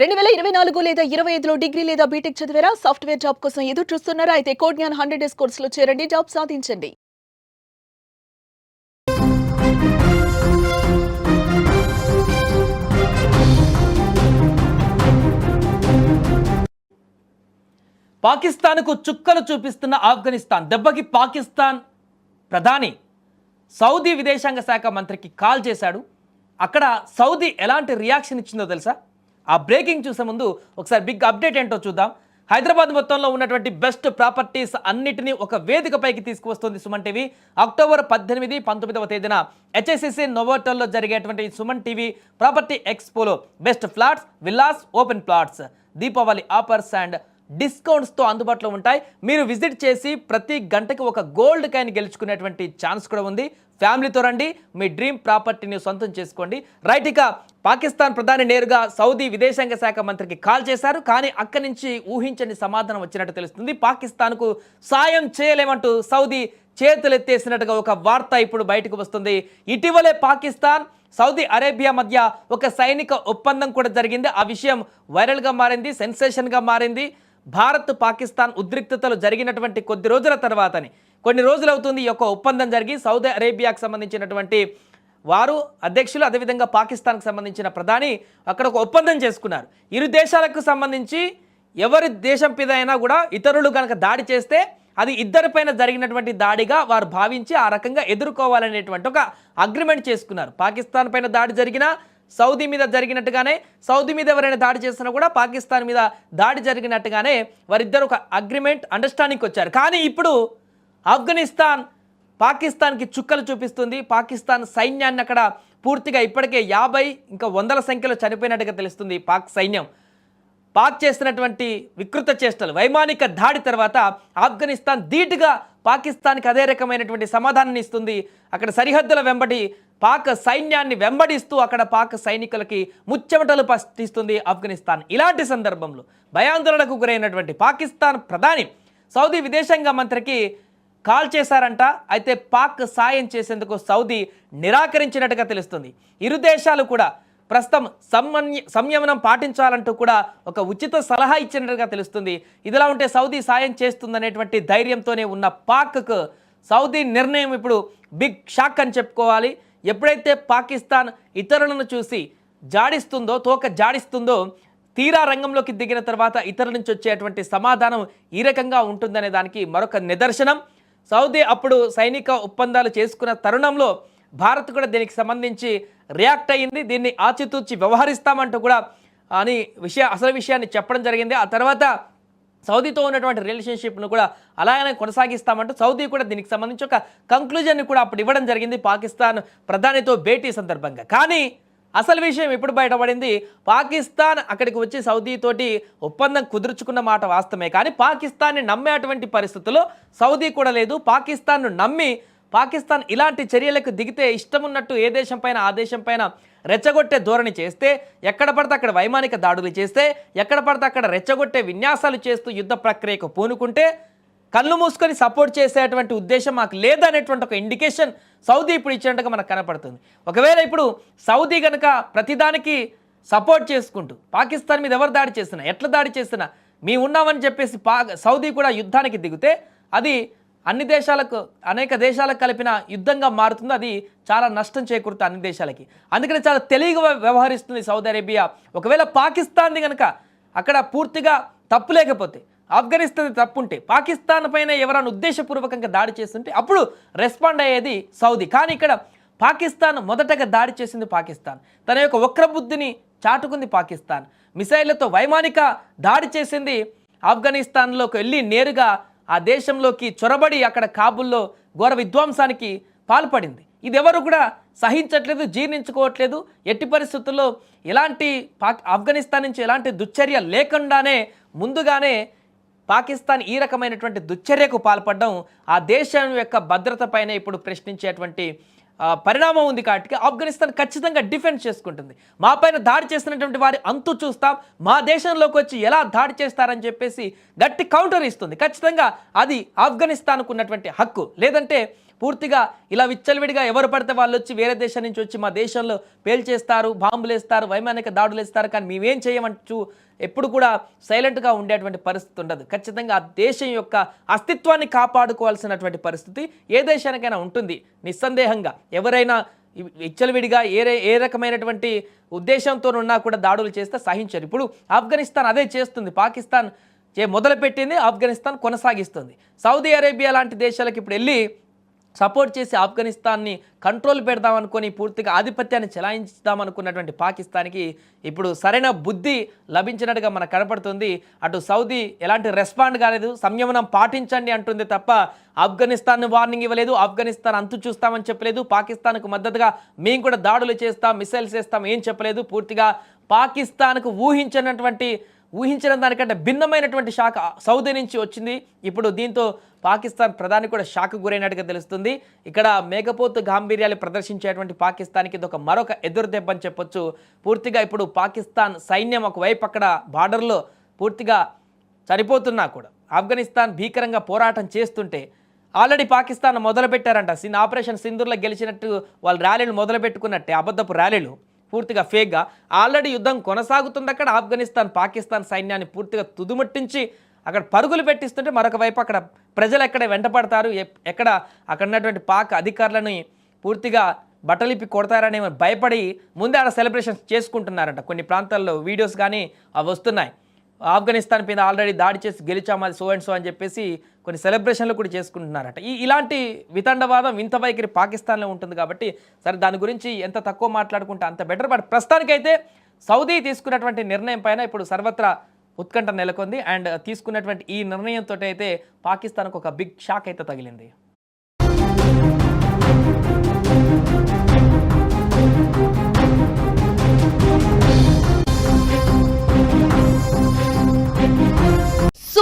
రెండు వేల ఇరవై నాలుగు లేదా ఇరవై ఐదులో డిగ్రీ లేదా బీటెక్ చదివారా? సాఫ్ట్వేర్ జాబ్ కోసం ఎదురు చూస్తున్నారా? అయితే కోడ్ జ్ఞాన్ హండ్రెడ్ డేస్ కోర్సులో చేరండి. జాబ్ సాధించండి. పాకిస్తాన్కు చుక్కలు చూపిస్తున్న ఆఫ్ఘనిస్తాన్. దెబ్బకి పాకిస్తాన్ ప్రధాని. సౌదీ విదేశాంగ శాఖ మంత్రికి కాల్ చేశాడు. అక్కడ సౌదీ ఎలాంటి రియాక్షన్ ఇచ్చిందో తెలుసా? ఆ బ్రేకింగ్ చూసే ముందు ఒకసారి బిగ్ అప్డేట్ ఏంటో చూద్దాం. హైదరాబాద్ మొత్తంలో ఉన్నటువంటి బెస్ట్ ప్రాపర్టీస్ అన్నిటినీ ఒక వేదికపైకి తీసుకువస్తుంది సుమన్ టీవీ. అక్టోబర్ పద్దెనిమిది పంతొమ్మిదవ తేదీన హెచ్ఎస్సిసి నోవోటల్లో జరిగేటువంటి Suman TV property ఎక్స్పోలో best flats villas open plots Deepavali offers and డిస్కౌంట్స్తో అందుబాటులో ఉంటాయి. మీరు విజిట్ చేసి ప్రతి గంటకి ఒక గోల్డ్ కాయిన్ గెలుచుకునేటువంటి ఛాన్స్ కూడా ఉంది. ఫ్యామిలీతో రండి మీ డ్రీమ్ ప్రాపర్టీని సొంతం చేసుకోండి. రైట్ ఇక పాకిస్తాన్ ప్రధాని నేరుగా సౌదీ విదేశాంగ శాఖ మంత్రికి కాల్ చేశారు. కానీ అక్కడి నుంచి ఊహించని సమాధానం వచ్చినట్టు తెలుస్తుంది. పాకిస్తాన్కు సాయం చేయలేమంటూ సౌదీ చేతులెత్తేసినట్టుగా ఒక వార్త ఇప్పుడు బయటకు వస్తుంది. ఇటీవలే పాకిస్తాన్ సౌదీ అరేబియా మధ్య ఒక సైనిక ఒప్పందం కూడా జరిగింది. ఆ విషయం వైరల్గా మారింది సెన్సేషన్గా మారింది. భారత్ పాకిస్తాన్ ఉద్రిక్తతలు జరిగినటువంటి కొద్ది రోజుల తర్వాతని కొన్ని రోజులు అవుతుంది ఈ యొక్క ఒప్పందం జరిగి సౌదీ అరేబియాకు సంబంధించినటువంటి వారు అధ్యక్షులు అదేవిధంగా పాకిస్తాన్కు సంబంధించిన ప్రధాని అక్కడ ఒక ఒప్పందం చేసుకున్నారు. ఇరు దేశాలకు సంబంధించి ఎవరి దేశం మీద అయినా కూడా ఇతరులు కనుక దాడి చేస్తే అది ఇద్దరిపైన జరిగినటువంటి దాడిగా వారు భావించి ఆ రకంగా ఎదుర్కోవాలనేటువంటి ఒక అగ్రిమెంట్ చేసుకున్నారు. పాకిస్తాన్ పైన దాడి జరిగినా సౌదీ మీద జరిగినట్టుగానే సౌదీ మీద ఎవరైనా దాడి చేసినా కూడా పాకిస్తాన్ మీద దాడి జరిగినట్టుగానే వారిద్దరు ఒక అగ్రిమెంట్ అండర్స్టాండింగ్కి వచ్చారు. కానీ ఇప్పుడు ఆఫ్ఘనిస్తాన్ పాకిస్తాన్కి చుక్కలు చూపిస్తుంది. పాకిస్తాన్ సైన్యాన్ని అక్కడ పూర్తిగా ఇప్పటికే యాభై ఇంకా వందల సంఖ్యలో చనిపోయినట్టుగా తెలుస్తుంది పాక్ సైన్యం. పాక్ చేసినటువంటి వికృత చేష్టలు వైమానిక దాడి తర్వాత ఆఫ్ఘనిస్తాన్ ధీటుగా పాకిస్తాన్కి అదే రకమైనటువంటి సమాధానాన్ని ఇస్తుంది. అక్కడ సరిహద్దుల వెంబడి పాక్ సైన్యాన్ని వెంబడిస్తూ అక్కడ పాక్ సైనికులకి ముచ్చెమటలు పట్టిస్తుంది ఆఫ్ఘనిస్తాన్. ఇలాంటి సందర్భంలో భయాందోళనకు గురైనటువంటి పాకిస్తాన్ ప్రధాని సౌదీ విదేశాంగ మంత్రికి కాల్ చేశారంట. అయితే పాక్ సాయం చేసేందుకు సౌదీ నిరాకరించినట్టుగా తెలుస్తుంది. ఇరు దేశాలు కూడా ప్రస్తుతం సమ్మన్య సంయమనం పాటించాలంటూ కూడా ఒక ఉచిత సలహా ఇచ్చినట్టుగా తెలుస్తుంది. ఇదిలా ఉంటే సౌదీ సాయం చేస్తుందనేటువంటి ధైర్యంతోనే ఉన్న పాక్కు సౌదీ నిర్ణయం ఇప్పుడు బిగ్ షాక్ అని చెప్పుకోవాలి. ఎప్పుడైతే పాకిస్తాన్ ఇతరులను చూసి జాడిస్తుందో తోక జాడిస్తుందో తీరా రంగంలోకి దిగిన తర్వాత ఇతరుల నుంచి వచ్చేటువంటి సమాధానం ఈ రకంగా ఉంటుందనే దానికి మరొక నిదర్శనం. సౌదీ అప్పుడు సైనిక ఒప్పందాలు చేసుకున్న తరుణంలో భారత్ కూడా దీనికి సంబంధించి రియాక్ట్ అయ్యింది. దీన్ని ఆచితూచి వ్యవహరిస్తామంటూ కూడా అని విషయ అసలు విషయాన్ని చెప్పడం జరిగింది. ఆ తర్వాత సౌదీతో ఉన్నటువంటి రిలేషన్షిప్ను కూడా అలాగనే కొనసాగిస్తామంటూ సౌదీ కూడా దీనికి సంబంధించి ఒక కంక్లూజన్ని కూడా అప్పుడు ఇవ్వడం జరిగింది. పాకిస్తాన్ ప్రధానితో భేటీ సందర్భంగా. కానీ అసలు విషయం ఇప్పుడు బయటపడింది. పాకిస్తాన్ అక్కడికి వచ్చి సౌదీతోటి ఒప్పందం కుదుర్చుకున్న మాట వాస్తవమే. కానీ పాకిస్తాన్ని నమ్మేటువంటి పరిస్థితుల్లో సౌదీ కూడా లేదు. పాకిస్తాన్ను నమ్మి పాకిస్తాన్ ఇలాంటి చర్యలకు దిగితే ఇష్టం ఉన్నట్టు ఏ దేశం పైన ఆ దేశం పైన రెచ్చగొట్టే ధోరణి చేస్తే ఎక్కడ పడితే అక్కడ వైమానిక దాడులు చేస్తే ఎక్కడ పడితే అక్కడ రెచ్చగొట్టే విన్యాసాలు చేస్తూ యుద్ధ ప్రక్రియకు పూనుకుంటే కళ్ళు మూసుకొని సపోర్ట్ చేసేటువంటి ఉద్దేశం మాకు లేదనేటువంటి ఒక ఇండికేషన్ సౌదీ ఇప్పుడు ఇచ్చినట్టుగా మనకు కనపడుతుంది. ఒకవేళ ఇప్పుడు సౌదీ కనుక ప్రతిదానికి సపోర్ట్ చేసుకుంటూ పాకిస్తాన్ మీద ఎవరు దాడి చేసినా ఎట్లా దాడి చేసినా మేము ఉన్నామని చెప్పేసి పా సౌదీ కూడా యుద్ధానికి దిగితే అది అన్ని దేశాలకు అనేక దేశాలకు కలిపిన యుద్ధంగా మారుతుంది. అది చాలా నష్టం చేకూరుతుంది అన్ని దేశాలకి. అందుకని చాలా తెలివిగా వ్యవహరిస్తుంది సౌదీ అరేబియా. ఒకవేళ పాకిస్తాన్ది కనుక అక్కడ పూర్తిగా తప్పు లేకపోతే ఆఫ్ఘనిస్తాన్ తప్పు ఉంటే పాకిస్తాన్ పైన ఎవరైనా ఉద్దేశపూర్వకంగా దాడి చేస్తుంటే అప్పుడు రెస్పాండ్ అయ్యేది సౌదీ. కానీ ఇక్కడ పాకిస్తాన్ మొదటగా దాడి చేసింది పాకిస్తాన్. తన యొక్క వక్రబుద్ధిని చాటుకుంది పాకిస్తాన్. మిసైళ్ళతో వైమానిక దాడి చేసింది ఆఫ్ఘనిస్తాన్లోకి వెళ్ళి నేరుగా ఆ దేశంలోకి చొరబడి అక్కడ కాబుల్లో ఘోర విధ్వంసానికి పాల్పడింది. ఇది ఎవరు కూడా సహించట్లేదు జీర్ణించుకోవట్లేదు. ఎట్టి పరిస్థితుల్లో ఎలాంటి పాక్ ఆఫ్ఘనిస్తాన్ నుంచి ఎలాంటి దుశ్చర్య లేకుండానే ముందుగానే పాకిస్తాన్ ఈ రకమైనటువంటి దుశ్చర్యకు పాల్పడడం ఆ దేశం యొక్క భద్రతపైన ఇప్పుడు ప్రశ్నించేటువంటి పరిణామం ఉంది కాబట్టి ఆఫ్ఘనిస్తాన్ ఖచ్చితంగా డిఫెన్స్ చేసుకుంటుంది. మా పైన దాడి చేస్తున్నటువంటి వారి అంతు చూస్తాం. మా దేశంలోకి వచ్చి ఎలా దాడి చేస్తారని చెప్పేసి గట్టి కౌంటర్ ఇస్తుంది. ఖచ్చితంగా అది ఆఫ్ఘనిస్తాన్కు ఉన్నటువంటి హక్కు. లేదంటే పూర్తిగా ఇలా విచ్చలవిడిగా ఎవరు పడితే వాళ్ళు వచ్చి వేరే దేశం నుంచి వచ్చి మా దేశంలో పేల్చేస్తారు బాంబులు వేస్తారు వైమానిక దాడులు వేస్తారు కానీ మేమేం చేయమంటూ ఎప్పుడు కూడా సైలెంట్గా ఉండేటువంటి పరిస్థితి ఉండదు. ఖచ్చితంగా ఆ దేశం యొక్క అస్తిత్వాన్ని కాపాడుకోవాల్సినటువంటి పరిస్థితి ఏ దేశానికైనా ఉంటుంది. నిస్సందేహంగా ఎవరైనా విచ్చలవిడిగా ఏ ఏ రకమైనటువంటి ఉద్దేశంతో ఉన్నా కూడా దాడులు చేస్తే సహించరు. ఇప్పుడు ఆఫ్ఘనిస్తాన్ అదే చేస్తుంది. పాకిస్తాన్ చే మొదలుపెట్టింది ఆఫ్ఘనిస్తాన్ కొనసాగిస్తుంది. సౌదీ అరేబియా లాంటి దేశాలకు ఇప్పుడు వెళ్ళి సపోర్ట్ చేసి ఆఫ్ఘనిస్తాన్ని కంట్రోల్ పెడదాం అనుకొని పూర్తిగా ఆధిపత్యాన్ని చెలాయించుదాం అనుకున్నటువంటి పాకిస్తాన్కి ఇప్పుడు సరైన బుద్ధి లభించినట్టుగా మనకు కనపడుతుంది. అటు సౌదీ ఎలాంటి రెస్పాండ్ కాలేదు. సంయమనం పాటించండి అంటుంది తప్ప ఆఫ్ఘనిస్తాన్ వార్నింగ్ ఇవ్వలేదు. ఆఫ్ఘనిస్తాన్ అంతు చూస్తామని చెప్పలేదు. పాకిస్తాన్కు మద్దతుగా మేము కూడా దాడులు చేస్తాం మిసైల్స్ చేస్తాం ఏం చెప్పలేదు. పూర్తిగా పాకిస్తాన్కు ఊహించినటువంటి ఊహించిన దానికంటే భిన్నమైనటువంటి షాక్ సౌదీ నుంచి వచ్చింది. ఇప్పుడు దీంతో పాకిస్తాన్ ప్రధాని కూడా షాక్ గురైనట్టుగా తెలుస్తుంది. ఇక్కడ మేఘపోతు గాంభీర్యాలు ప్రదర్శించేటువంటి పాకిస్తాన్కి ఇది ఒక మరొక ఎదురు దెబ్బని చెప్పొచ్చు. పూర్తిగా ఇప్పుడు పాకిస్తాన్ సైన్యం ఒకవైపు అక్కడ బార్డర్లో పూర్తిగా సరిపోతున్నా కూడా. ఆఫ్ఘనిస్తాన్ భీకరంగా పోరాటం చేస్తుంటే ఆల్రెడీ పాకిస్తాన్ మొదలుపెట్టారంట. సిన్ ఆపరేషన్ సింధూర్లో గెలిచినట్టు వాళ్ళు ర్యాలీలు మొదలుపెట్టుకున్నట్టే అబద్ధపు ర్యాలీలు. పూర్తిగా ఫేక్గా. ఆల్రెడీ యుద్ధం కొనసాగుతుంది అక్కడ ఆఫ్ఘనిస్తాన్ పాకిస్తాన్ సైన్యాన్ని పూర్తిగా తుదుముట్టించి అక్కడ పరుగులు పెట్టిస్తుంటే మరొక వైపు అక్కడ ప్రజలు ఎక్కడ వెంటపడతారు? ఎక్కడ అక్కడ ఉన్నటువంటి పాక్ అధికారులని పూర్తిగా బట్టలిప్పి కొడతారని భయపడి ముందే ఆడ సెలబ్రేషన్స్ చేసుకుంటున్నారంట. కొన్ని ప్రాంతాల్లో వీడియోస్ కానీ అవి వస్తున్నాయి. ఆఫ్ఘనిస్తాన్ మీద ఆల్రెడీ దాడి చేసి గెలిచాం అది సో అండ్ సో అని చెప్పేసి కొన్ని సెలబ్రేషన్లు కూడా చేసుకుంటున్నారట. ఈ ఇలాంటి వితండవాదం వింత వైఖరి పాకిస్తాన్లో ఉంటుంది కాబట్టి సరే దాని గురించి ఎంత తక్కువ మాట్లాడుకుంటే అంత బెటర్. బట్ ప్రస్తుతానికైతే సౌదీ తీసుకున్నటువంటి నిర్ణయం పైన ఇప్పుడు సర్వత్రా ఉత్కంఠ నెలకొంది. అండ్ తీసుకున్నటువంటి ఈ నిర్ణయంతో అయితే పాకిస్తాన్కు ఒక బిగ్ షాక్ అయితే తగిలింది.